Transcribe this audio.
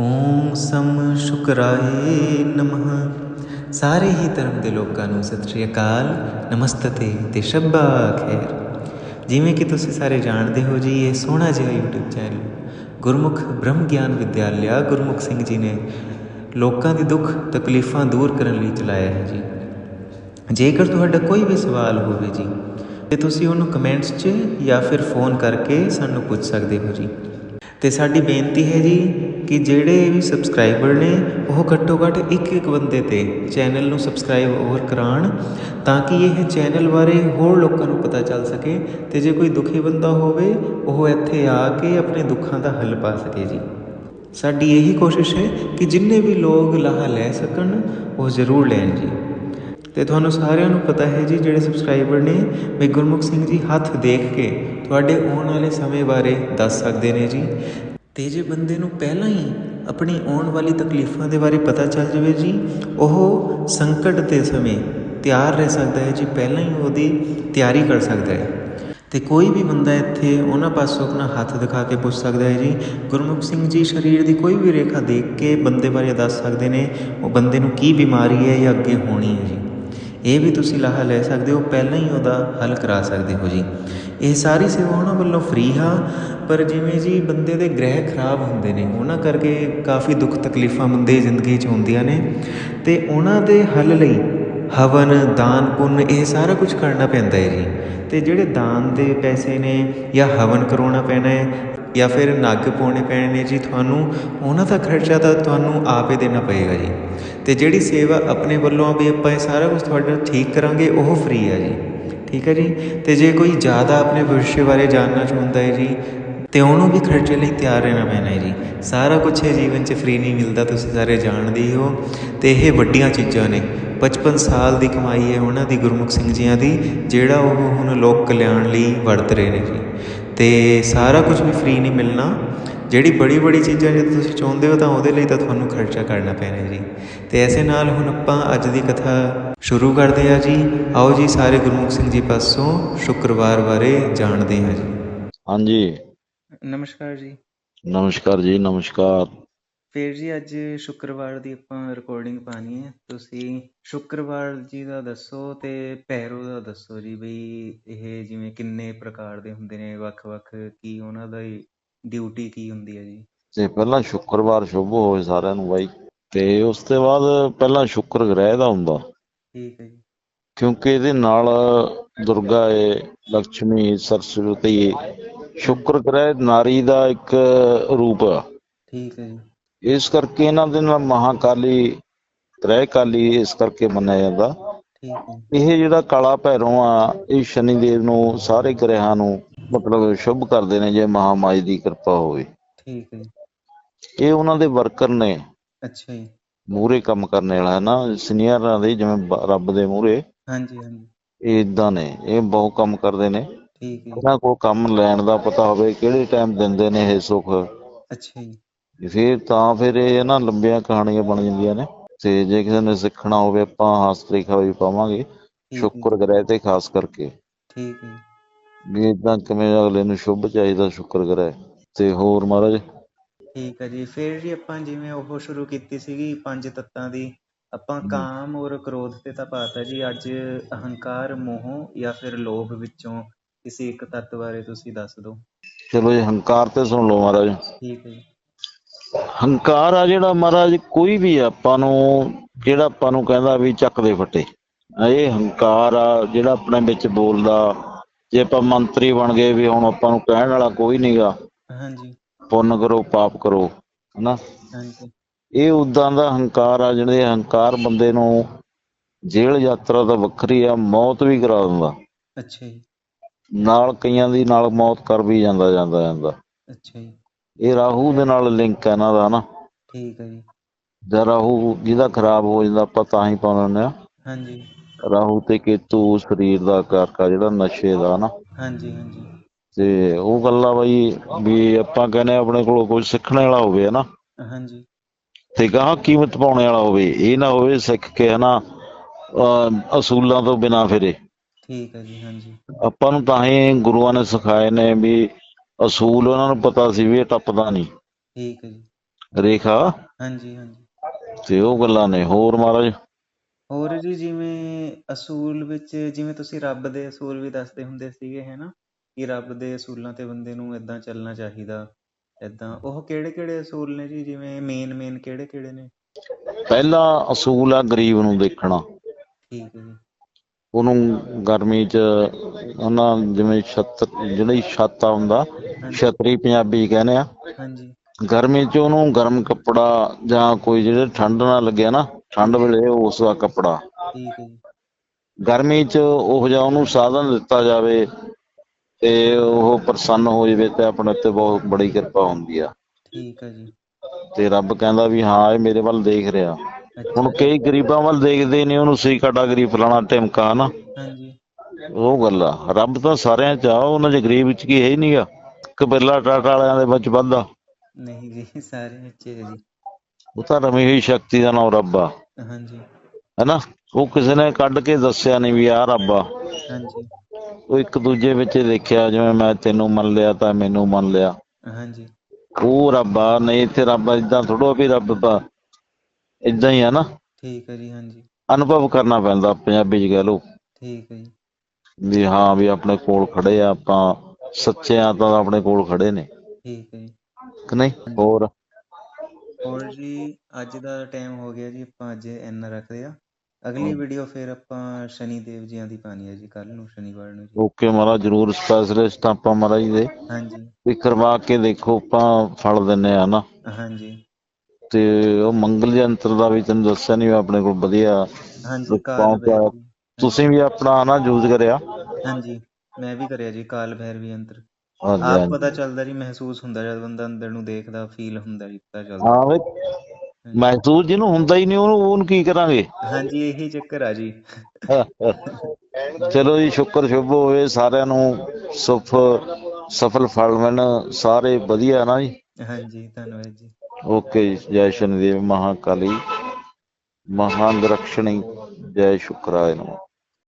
ਓਮ ਸਮ ਸ਼ੁਕਰਾਏ ਨਮః। ਸਾਰੇ ਹੀ ਧਰਮ ਦੇ ਲੋਕਾਂ ਨੂੰ ਸਤਿ ਸ਼੍ਰੀ ਅਕਾਲ, ਨਮਸਤੇ ਤੇ ਸ਼ੱਬਾ ਖੈਰ। ਜਿਵੇਂ ਕਿ ਤੁਸੀਂ ਸਾਰੇ ਜਾਣਦੇ ਹੋ ਜੀ, ਇਹ ਸੋਹਣਾ ਜਿਹਾ YouTube ਚੈਨਲ ਗੁਰਮੁਖ ਬ੍ਰਹਮ ਗਿਆਨ ਵਿਦਿਆਲਿਆ, ਗੁਰਮੁਖ ਸਿੰਘ ਜੀ ਨੇ ਲੋਕਾਂ ਦੀ ਦੁੱਖ ਤਕਲੀਫਾਂ ਦੂਰ ਕਰਨ ਲਈ ਚਲਾਇਆ ਹੈ ਜੀ। ਜੇਕਰ ਤੁਹਾਡਾ ਕੋਈ ਵੀ ਸਵਾਲ ਹੋਵੇ ਜੀ, ਤੇ ਤੁਸੀਂ ਉਹਨੂੰ ਕਮੈਂਟਸ 'ਚ ਜਾਂ ਫਿਰ ਫੋਨ ਕਰਕੇ ਸਾਨੂੰ ਪੁੱਛ ਸਕਦੇ ਹੋ ਜੀ। ਤੇ ਸਾਡੀ ਬੇਨਤੀ ਹੈ ਜੀ ਕਿ ਜਿਹੜੇ ਵੀ ਸਬਸਕ੍ਰਾਈਬਰ ਨੇ, ਉਹ ਘੱਟੋ ਘੱਟ ਇੱਕ ਇੱਕ ਬੰਦੇ ਤੇ ਚੈਨਲ ਨੂੰ ਸਬਸਕ੍ਰਾਈਬ ਹੋਰ ਕਰਾਉਣ ਤਾਂ ਕਿ ਇਹ ਚੈਨਲ ਬਾਰੇ ਹੋਰ ਲੋਕਾਂ ਨੂੰ ਪਤਾ ਚੱਲ ਸਕੇ ਤੇ ਜੇ ਕੋਈ ਦੁਖੀ ਬੰਦਾ ਹੋਵੇ, ਉਹ ਇੱਥੇ ਆ ਕੇ ਆਪਣੇ ਦੁੱਖਾਂ ਦਾ ਹੱਲ ਪਾ ਸਕੇ ਜੀ। ਸਾਡੀ ਇਹੀ ਕੋਸ਼ਿਸ਼ ਹੈ ਕਿ ਜਿੰਨੇ ਵੀ ਲੋਕ ਲਾਹਾ ਲੈ ਸਕਣ, ਉਹ ਜ਼ਰੂਰ ਲੈਣ ਜੀ। ਤੇ ਤੁਹਾਨੂੰ ਸਾਰਿਆਂ ਨੂੰ ਪਤਾ ਹੈ ਜੀ, ਜਿਹੜੇ ਸਬਸਕ੍ਰਾਈਬਰ ਨੇ ਵੀ ਗੁਰਮੁਖ ਸਿੰਘ ਜੀ ਹੱਥ ਦੇਖ ਕੇ ਤੁਹਾਡੇ ਆਉਣ ਵਾਲੇ ਸਮੇਂ ਬਾਰੇ ਦੱਸ ਸਕਦੇ ਨੇ ਜੀ। ਅਤੇ ਜੇ ਬੰਦੇ ਨੂੰ ਪਹਿਲਾਂ ਹੀ ਆਪਣੀ ਆਉਣ ਵਾਲੀ ਤਕਲੀਫਾਂ ਦੇ ਬਾਰੇ ਪਤਾ ਚੱਲ ਜਾਵੇ ਜੀ, ਉਹ ਸੰਕਟ ਦੇ ਸਮੇਂ ਤਿਆਰ ਰਹਿ ਸਕਦਾ ਹੈ ਜੀ, ਪਹਿਲਾਂ ਹੀ ਉਹਦੀ ਤਿਆਰੀ ਕਰ ਸਕਦਾ ਹੈ। ਤੇ ਕੋਈ ਵੀ ਬੰਦਾ ਇੱਥੇ ਉਹਨਾਂ ਪਾਸੋਂ ਆਪਣਾ ਹੱਥ ਦਿਖਾ ਕੇ ਪੁੱਛ ਸਕਦਾ ਹੈ ਜੀ, ਗੁਰਮੁਖ ਸਿੰਘ ਜੀ ਸਰੀਰ ਦੀ ਕੋਈ ਵੀ ਰੇਖਾ ਦੇਖ ਕੇ ਬੰਦੇ ਬਾਰੇ ਦੱਸ ਸਕਦੇ ਨੇ, ਉਹ ਬੰਦੇ ਨੂੰ ਕੀ ਬਿਮਾਰੀ ਹੈ ਜਾਂ ਅੱਗੇ ਹੋਣੀ ਹੈ ਜੀ। ਇਹ ਵੀ ਤੁਸੀਂ ਲਾਹਾ ਲੈ ਸਕਦੇ ਹੋ, ਪਹਿਲਾਂ ਹੀ ਉਹਦਾ ਹੱਲ ਕਰਾ ਸਕਦੇ ਹੋ ਜੀ। ਇਹ ਸਾਰੀ ਸੇਵਾ ਉਹਨਾਂ ਵੱਲੋਂ ਫ੍ਰੀ ਹਾਂ, ਪਰ ਜਿਵੇਂ ਜੀ ਬੰਦੇ ਦੇ ਗ੍ਰਹਿ ਖਰਾਬ ਹੁੰਦੇ ਨੇ, ਉਹਨਾਂ ਕਰਕੇ ਕਾਫੀ ਦੁੱਖ ਤਕਲੀਫਾਂ ਬੰਦੇ ਜ਼ਿੰਦਗੀ 'ਚ ਹੁੰਦੀਆਂ ਨੇ, ਤੇ ਉਹਨਾਂ ਦੇ ਹੱਲ ਲਈ ਹਵਨ, ਦਾਨ, ਪੁੰਨ, ਇਹ ਸਾਰਾ ਕੁਝ ਕਰਨਾ ਪੈਂਦਾ ਹੈ ਜੀ। ਤੇ ਜਿਹੜੇ ਦਾਨ ਦੇ ਪੈਸੇ ਨੇ ਜਾਂ ਹਵਨ ਕਰਾਉਣਾ ਪੈਣਾ ਹੈ ਜਾਂ ਫਿਰ ਨੱਗ ਪਾਉਣੇ ਪੈਣੇ ਨੇ ਜੀ ਤੁਹਾਨੂੰ, ਉਹਨਾਂ ਦਾ ਖਰਚਾ ਤਾਂ ਤੁਹਾਨੂੰ ਆਪ ਹੀ ਦੇਣਾ ਪਏਗਾ ਜੀ। ਤੇ ਜਿਹੜੀ ਸੇਵਾ ਆਪਣੇ ਵੱਲੋਂ ਵੀ ਆਪਾਂ ਇਹ ਸਾਰਾ ਕੁਝ ਤੁਹਾਡਾ ਠੀਕ ਕਰਾਂਗੇ, ਉਹ ਫ੍ਰੀ ਆ ਜੀ। ਠੀਕ ਹੈ ਜੀ? ਤੇ ਜੇ ਕੋਈ ਜ਼ਿਆਦਾ ਆਪਣੇ ਭਵਿੱਖ ਬਾਰੇ ਜਾਣਨਾ ਚਾਹੁੰਦਾ ਹੈ ਜੀ, ਤੇ ਉਹਨੂੰ ਵੀ ਖਰਚੇ ਲਈ ਤਿਆਰ ਰਹਿਣਾ ਪੈਣਾ ਹੈ ਜੀ। ਸਾਰਾ ਕੁਝ ਇਹ ਜੀਵਨ 'ਚ ਫ੍ਰੀ ਨਹੀਂ ਮਿਲਦਾ, ਤੁਸੀਂ ਸਾਰੇ ਜਾਣਦੇ ਹੀ ਹੋ। ਤੇ ਇਹ ਵੱਡੀਆਂ ਚੀਜ਼ਾਂ ਨੇ। 55 ਸਾਲ ਦੀ ਕਮਾਈ ਹੈ ਉਹਨਾਂ ਦੀ, ਗੁਰਮੁਖ ਸਿੰਘ ਜੀਆਂ ਦੀ, ਜਿਹੜਾ ਉਹ ਹੁਣ ਲੋਕ ਕਲਿਆਣ ਲਈ ਵਰਤ ਰਹੇ ਨੇ ਜੀ। ਤੇ ਸਾਰਾ ਕੁਝ ਵੀ ਫ੍ਰੀ ਨਹੀਂ ਮਿਲਣਾ। ਜਿਹੜੀ ਬੜੀ ਬੜੀ ਚੀਜ਼ਾਂ ਜੇ ਤੁਸੀਂ ਚਾਹੁੰਦੇ ਹੋ ਤਾਂ ਉਹਦੇ ਲਈ ਤਾਂ ਤੁਹਾਨੂੰ ਖਰਚਾ ਕਰਨਾ ਪੈਣਾ ਜੀ। ਤੇ ਐਸੇ ਨਾਲ ਹੁਣ ਆਪਾਂ ਅੱਜ ਦੀ ਕਥਾ ਸ਼ੁਰੂ ਕਰਦੇ ਹਾਂ ਜੀ। ਆਓ ਜੀ ਸਾਰੇ ਗੁਰਮੁਖ ਸਿੰਘ ਜੀ ਪਾਸੋਂ ਸ਼ੁੱਕਰਵਾਰ ਬਾਰੇ ਜਾਣਦੇ ਹਾਂ ਜੀ। ਹਾਂਜੀ। ਨਮਸਕਾਰ ਜੀ। ਨਮਸਕਾਰ ਜੀ ਨਮਸਕਾਰ। ਫੇਰ ਜੀ ਅੱਜ ਸ਼ੁੱਕਰਵਾਰ ਦੀ ਆਪਾਂ ਰਿਕਾਰਡਿੰਗ ਪਾਣੀ ਹੈ। ਤੁਸੀਂ ਸ਼ੁੱਕਰਵਾਰ ਜੀ ਦਾ ਦੱਸੋ ਤੇ ਪੈਰੋ ਦਾ ਦੱਸੋ ਜੀ ਬਈ ਇਹ ਜਿਵੇਂ ਕਿੰਨੇ ਪ੍ਰਕਾਰ ਦੇ ਹੁੰਦੇ ਨੇ ਵੱਖ-ਵੱਖ ਕੀ ਉਹਨਾਂ ਦਾ ਡਿਊਟੀ ਕੀ ਹੁੰਦੀ ਹੈ ਜੀ? ਤੇ ਪਹਿਲਾਂ ਸ਼ੁੱਕਰਵਾਰ ਸ਼ੁਭ ਹੋਵੇ ਸਾਰਿਆਂ ਨੂੰ ਬਾਈ ਤੇ ਉਸ ਤੋਂ ਬਾਅਦ ਪਹਿਲਾਂ ਸ਼ੁੱਕਰ ਗ੍ਰਹਿ ਦਾ ਹੁੰਦਾ। ਠੀਕ ਹੈ ਜੀ। ਕਿਉਂਕਿ ਇਹਦੇ ਨਾਲ ਦੁਰਗਾ ਏ ਲక్ష్ਮੀ ਸਰਸਵਤੀ ਸ਼ੁੱਕਰ ਗ੍ਰਹਿ ਨਾਰੀ ਦਾ ਇੱਕ ਰੂਪ ਆ। ਠੀਕ ਹੈ ਜੀ। ਇਸ ਕਰਕੇ ਇਹਨਾਂ ਦੇ ਨਾਲ ਮਹਾਕਾਲੀ ਗ੍ਰਹਿ ਕਾਲੀ ਇਸ ਕਰਕੇ ਮੰਨਿਆ ਜਾਂਦਾ। ਇਹ ਜਿਹੜਾ ਕਾਲਾ ਭੈਰੋਂ ਆ ਇਹ ਸ਼ਨੀ ਦੇਵ ਨੂੰ ਸਾਰੇ ਗ੍ਰਹਿਆਂ ਨੂੰ ਮਤਲਬ ਸ਼ੁਭ ਕਰਦੇ ਨੇ ਜੇ ਮਹਾਮਾਈ ਦੀ ਕਿਰਪਾ ਹੋਵੇ। ਠੀਕ ਹੈ। ਇਹ ਉਹਨਾਂ ਦੇ ਵਰਕਰ ਨੇ। ਅੱਛਾ ਜੀ। ਮੂਰੇ ਕੰਮ ਕਰਨ ਵਾਲਾ ਹੈ ਨਾ ਸੀਨੀਅਰਾਂ ਦੇ ਜਿਵੇਂ ਰੱਬ ਦੇ ਮੂਰੇ ਹਾਂਜੀ ਹਾਂਜੀ। ਇਹ ਇਦਾਂ ਨੇ ਇਹ ਬਹੁਤ ਕੰਮ ਕਰਦੇ ਨੇ। ਠੀਕ ਹੈ। ਉਹਨਾਂ ਕੋਲ ਕੰਮ ਲੈਣ ਦਾ ਪਤਾ ਹੋਵੇ ਕਿਹੜੇ ਟਾਈਮ ਦਿੰਦੇ ਨੇ ਇਹ ਸੁੱਖ। ਅੱਛਾ ਜੀ। ਫਿਰ ਤਾਂ ਫਿਰ ਇਹ ਨਾ ਲੰਬੀਆਂ ਕਹਾਣੀਆਂ ਬਣ ਜਾਂਦੀਆਂ ਨੇ। ਤੇ ਜੇ ਕਿਸੇ ਨੇ ਸਿੱਖਣਾ ਹੋਵੇ ਆਪਾਂ ਹਾਸਤਰੀਖਾ ਵੀ ਪਾਵਾਂਗੇ। ਸ਼ੁੱਕਰ ਗ੍ਰਹਿ ਤੇ ਖਾਸ ਕਰਕੇ। ਠੀਕ ਹੈ। ਵੀ ਇਦਾਂ ਕਿਵੇਂ ਅਗਲੇ ਨੂੰ ਸ਼ੁਭ ਚਾਹੀਦਾ ਸ਼ੁੱਕਰ ਗ੍ਰਹਿ। ਤੇ ਹੋਰ ਮਹਾਰਾਜ? ਠੀਕ ਹੈ ਜੀ। ਫਿਰ ਜੀ ਆਪਾਂ ਜਿਵੇਂ ਉਹ ਸ਼ੁਰੂ ਕੀਤੀ ਸੀਗੀ ਪੰਜ ਤੱਤਾਂ ਦੀ। ਆਪਾਂ ਕਾਮ ਔਰ ਕ੍ਰੋਧ ਤੇ ਤਾਂ ਪਾਤਾ ਜੀ। ਅੱਜ ਅਹੰਕਾਰ ਮੋਹ ਜਾਂ ਫਿਰ ਲੋਭ ਵਿੱਚੋਂ ਕਿਸੇ ਇੱਕ ਤੱਤ ਬਾਰੇ ਤੁਸੀਂ ਦੱਸ ਦਿਓ। ਚਲੋ ਜੀ ਹੰਕਾਰ ਤੇ ਸੁਣ ਲਓ ਮਹਾਰਾਜ। ਠੀਕ ਹੈ ਜੀ। ਹੰਕਾਰ ਆ ਜਿਹੜਾ ਮਹਾਰਾਜ ਕੋਈ ਵੀ ਆਪਾਂ ਨੂੰ ਜਿਹੜਾ ਆਪਾਂ ਨੂੰ ਕਹਿੰਦਾ ਵੀ ਚੱਕ ਦੇ ਫੱਟੇ। ਇਹ ਹੰਕਾਰ ਆ ਜਿਹੜਾ ਆਪਣੇ ਵਿੱਚ ਬੋਲਦਾ। ਜੇ ਆਪਾਂ ਮੰਤਰੀ ਬਣ ਗਏ ਵੀ ਹੁਣ ਆਪਾਂ ਨੂੰ ਕਹਿਣ ਵਾਲਾ ਕੋਈ ਨਹੀਂਗਾ ਹਾਂਜੀ। ਪੁੰਨ ਕਰੋ ਪਾਪ ਕਰੋ ਹਨਾ? ਹਾਂਜੀ। ਇਹ ਉਦਾਂ ਦਾ ਹੰਕਾਰ ਆ ਜਿਹੜੇ ਹੰਕਾਰ ਬੰਦੇ ਨੂੰ ਜੇਲ੍ਹ ਯਾਤਰਾ ਤਾਂ ਵੱਖਰੀ ਆ ਮੌਤ ਵੀ ਕਰਾ ਦਿੰਦਾ। ਅੱਛਾ ਜੀ। ਨਾਲ ਕਈਆਂ ਦੀ ਨਾਲ ਮੌਤ ਕਰ ਵੀ ਜਾਂਦਾ ਜਾਂਦਾ ਜਾਂਦਾ। ਅੱਛਾ ਜੀ। ਇਹ ਰਾਹੂ ਦੇ ਨਾਲ ਲਿੰਕ ਹੈ ਇਹਨਾਂ ਦਾ ਹਨਾ ਠੀਕ ਹੈ ਜੀ। ਜਾਂ ਰਾਹੂ ਜਿਹਦਾ ਖਰਾਬ ਹੋ ਜਾਂਦਾ ਆਪਾਂ ਤਾਂ ਹੀ ਪਾਉਂਦੇ ਆ। ਹਾਂਜੀ। ਰਾਹੂ ਤੇ ਕੇਤੂ ਸਰੀਰ ਦਾ ਕਾਰਕਾ ਜਿਹੜਾ ਨਸ਼ੇ ਦਾ ਨਾ। ਹਾਂਜੀ ਹਾਂਜੀ। ਤੇ ਉਹ ਗੱਲਾਂ ਬਈ ਵੀ ਆਪਾਂ ਕਹਿੰਦੇ ਆ ਆਪਣੇ ਕੋਲ ਕੋਈ ਸਿੱਖਣ ਵਾਲਾ ਹੋਵੇ ਹਨਾ। ਹਾਂਜੀ। ਤੇ ਗਾਹ ਕੀਮਤ ਪਾਉਣੇ ਵਾਲਾ ਹੋਵੇ ਇਹ ਨਾ ਹੋਵੇ ਸਿੱਖ ਕੇ ਹਨਾ ਅਸੂਲਾਂ ਤੋਂ ਬਿਨਾ ਫਿਰੇ। ਠੀਕ ਹੈ ਜੀ ਹਾਂਜੀ। ਆਪਾਂ ਨੂੰ ਤਾਂ ਹੀ ਗੁਰੂਆਂ ਨੇ ਸਿਖਾਏ ਨੇ ਵੀ ਅਸੂਲ ਉਹਨਾਂ ਨੂੰ ਪਤਾ ਸੀ ਵੀ ਇਹ ਟੱਪਦਾ ਨਹੀਂ। ਠੀਕ ਹੈ ਜੀ। ਰੇਖਾ ਹਾਂਜੀ ਹਾਂਜੀ। ਤੇ ਉਹ ਗੱਲਾਂ ਨੇ। ਹੋਰ ਮਹਾਰਾਜ? ਹੋਰ ਜੀ ਜਿਵੇਂ ਅਸੂਲ ਵਿੱਚ ਜਿਵੇਂ ਤੁਸੀਂ ਰੱਬ ਦੇ ਅਸੂਲ ਵੀ ਦੱਸਦੇ ਹੁੰਦੇ ਸੀਗੇ ਹੈ ਨਾ? ਕਿ ਰੱਬ ਦੇ ਅਸੂਲਾਂ ਤੇ ਬੰਦੇ ਨੂੰ ਇਦਾਂ ਚੱਲਣਾ ਚਾਹੀਦਾ ਇਦਾਂ ਉਹ ਕਿਹੜੇ ਕਿਹੜੇ ਅਸੂਲ ਨੇ ਜੀ? ਜਿਵੇਂ ਮੇਨ ਮੇਨ ਕਿਹੜੇ ਕਿਹੜੇ ਨੇ? ਪਹਿਲਾ ਅਸੂਲ ਆ ਗਰੀਬ ਨੂੰ ਦੇਖਣਾ। ਠੀਕ ਹੈ ਉਹਨੂੰ ਗਰਮੀ 'ਚ ਉਹਨਾਂ ਜਿਵੇਂ ਛੱਤ ਜਿਹੜੀ ਛਾਤਾ ਹੁੰਦਾ ਛਤਰੀ ਪੰਜਾਬੀ ਕਹਿੰਦੇ ਆ। ਹਾਂਜੀ। ਗਰਮੀ 'ਚ ਉਹਨੂੰ ਗਰਮ ਕੱਪੜਾ ਜਾਂ ਕੋਈ ਜਿਹੜੇ ਠੰਡ ਨਾ ਲੱਗਿਆ ਨਾ ਠੰਡ ਵੇਲੇ ਉਸ ਦਾ ਕੱਪੜਾ। ਠੀਕ ਹੈ ਜੀ। ਗਰਮੀ 'ਚ ਉਹ ਜਿਹਾ ਉਹਨੂੰ ਸਾਧਨ ਦਿੱਤਾ ਜਾਵੇ ਤੇ ਉਹ ਪ੍ਰਸੰਨ ਹੋ ਜਾਵੇ ਤੇ ਆਪਣੇ ਉੱਤੇ ਬਹੁਤ ਬੜੀ ਕਿਰਪਾ ਹੁੰਦੀ ਆ। ਠੀਕ ਹੈ ਜੀ। ਤੇ ਰੱਬ ਕਹਿੰਦਾ ਵੀ ਹਾਂ ਇਹ ਮੇਰੇ ਵੱਲ ਦੇਖ ਰਿਹਾ। ਹੁਣ ਕਈ ਗਰੀਬਾਂ ਵੱਲ ਦੇਖਦੇ ਨੇ ਉਹਨੂੰ ਸੀ ਕੈਟਾਗਰੀ ਫਲਾਣਾ ਟਿਮਕਾ ਨਾ ਹਾਂਜੀ। ਉਹ ਗੱਲ ਆ। ਰੱਬ ਤਾਂ ਸਾਰਿਆਂ ਚ ਆ ਉਹਨਾਂ ਚ ਗਰੀਬ ਚ ਕੀ ਹੈ ਹੀ ਨਹੀਂਗਾ ਕਬੀਲਾ ਟਾਟਾ ਵਾਲਿਆਂ ਦੇ ਵਿੱਚ ਵੱਧਾ ਨਹੀਂ ਜੀ ਸਾਰੇ ਹੈ ਜੀ। ਉਹ ਤਾਂ ਰਮੀ ਹੋਈ ਸ਼ਕਤੀ ਦਾ ਨਾਮ ਰੱਬ ਆ। ਹਾਂਜੀ। ਹੈਨਾ? ਉਹ ਕਿਸੇ ਨੇ ਕੱਢ ਕੇ ਦੱਸਿਆ ਨਹੀਂ ਵੀ ਆਹ ਰੱਬ ਆ। ਹਾਂਜੀ। ਉਹ ਇੱਕ ਦੂਜੇ ਵਿੱਚ ਦੇਖਿਆ ਜਿਵੇਂ ਮੈਂ ਤੈਨੂੰ ਮੰਨ ਲਿਆ ਤਾਂ ਮੈਨੂੰ ਮੰਨ ਲਿਆ। ਹਾਂਜੀ। ਉਹ ਰੱਬ ਆ ਨਹੀਂ ਇੱਥੇ ਰੱਬ ਇਦਾਂ ਥੋੜੋ ਵੀ ਰੱਬ ਤਾਂ ਇਦਾਂ ਹੀ ਆ ਨਾ। ਠੀਕ ਹੈ ਜੀ ਹਾਂਜੀ। ਅਨੁਭਵ ਕਰਨਾ ਪੈਂਦਾ ਪੰਜਾਬੀ ਚ ਕਹਿ ਲਓ। ਠੀਕ ਹੈ ਜੀ। ਵੀ ਹਾਂ ਵੀ ਆਪਣੇ ਕੋਲ ਖੜੇ ਆ ਆਪਾਂ ਸੱਚੇ ਆ ਤਾਂ ਆਪਣੇ ਕੋਲ ਖੜੇ ਨੇ। ਠੀਕ ਹੈ ਜੀ। ਕਿ ਨਹੀਂ? ਹੋਰ? ਹੋਰ ਜੀ ਅੱਜ ਦਾ ਟਾਈਮ ਹੋ ਗਿਆ ਜੀ ਆਪਾਂ ਅੱਜ ਇੰਨਾ ਰੱਖਦੇ ਆ। ਅਗਲੀ ਵੀਡੀਓ ਫਿਰ ਆਪਾਂ ਸ਼ਨੀ ਦੇਵ ਜੀਆਂ ਦੀ ਪਾਣੀ ਹੈ ਜੀ ਕੱਲ ਨੂੰ ਸ਼ਨੀਵਾਰ ਨੂੰ ਜੀ। ਓਕੇ ਮਹਾਰਾਜ ਜਰੂਰ ਸਪੈਸ਼ਲਿਸਟ ਆਪਾਂ ਮਹਾਰਾਜ ਦੇ। ਹਾਂਜੀ। ਵੀ ਕਰਵਾ ਕੇ ਦੇਖੋ ਆਪਾਂ ਫਲ ਦਿੰਨੇ ਆ ਨਾ। ਹਾਂਜੀ। ਤੇ ਉਹ ਮੰਗਲ ਯੰਤਰ ਦਾ ਵੀ ਤੈਨੂੰ ਦੱਸਿਆ ਨਹੀਂ ਆਪਣੇ ਕੋਲ ਵਧੀਆ ਹਾਂਜੀ ਕਾਲ ਪਹੁੰਚਿਆ। ਭੈਰਵੀ ਤੁਸੀਂ ਵੀ ਆਪਣਾ ਨਾ ਯੂਜ਼ ਕਰਿਆ। ਹਾਂਜੀ ਮੈਂ ਵੀ ਕਰਿਆ ਜੀ ਕਾਲ ਭੈਰਵੀ ਯੰਤਰ ਹਾਂਜੀ, ਆਪ ਹਾਂਜੀ। ਪਤਾ ਚੱਲਦਾ ਜੀ ਮਹਿਸੂਸ ਹੁੰਦਾ ਜਦ ਬੰਦਾ ਅੰਦਰ ਨੂੰ ਦੇਖਦਾ ਫੀਲ ਹੁੰਦਾ ਜੀ ਪਤਾ ਚੱਲਦਾ। ਹਾਂ ਵੇ ਮਹਿਸੂਸ ਜਿਹਨੂੰ ਹੁੰਦਾ ਹੀ ਨਹੀਂ ਉਹਨੂੰ ਉਹਨੂੰ ਕੀ ਕਰਾਂਗੇ? ਹਾਂਜੀ ਇਹੀ ਚੱਕਰ ਆ ਜੀ। ਚਲੋ ਜੀ ਸ਼ੁਕਰ ਸ਼ੁਭ ਹੋਵੇ ਸਾਰਿਆਂ ਨੂੰ ਸੁਫ ਸਫਲ ਫਲ ਮਿਲਣ ਸਾਰੇ ਵਧੀਆ ਨਾ ਜੀ। ਹਾਂਜੀ ਧੰਨਵਾਦ ਜੀ। ਓਕੇ ਜੀ ਜੈ ਸ਼ਨੀਦੇਵ ਮਹਾਕਾਲੀ। ਮਹਾਨ ਰਕਸ਼ਣੀ ਜੈ ਸ਼ੁਕਰਾਏ ਨਮः।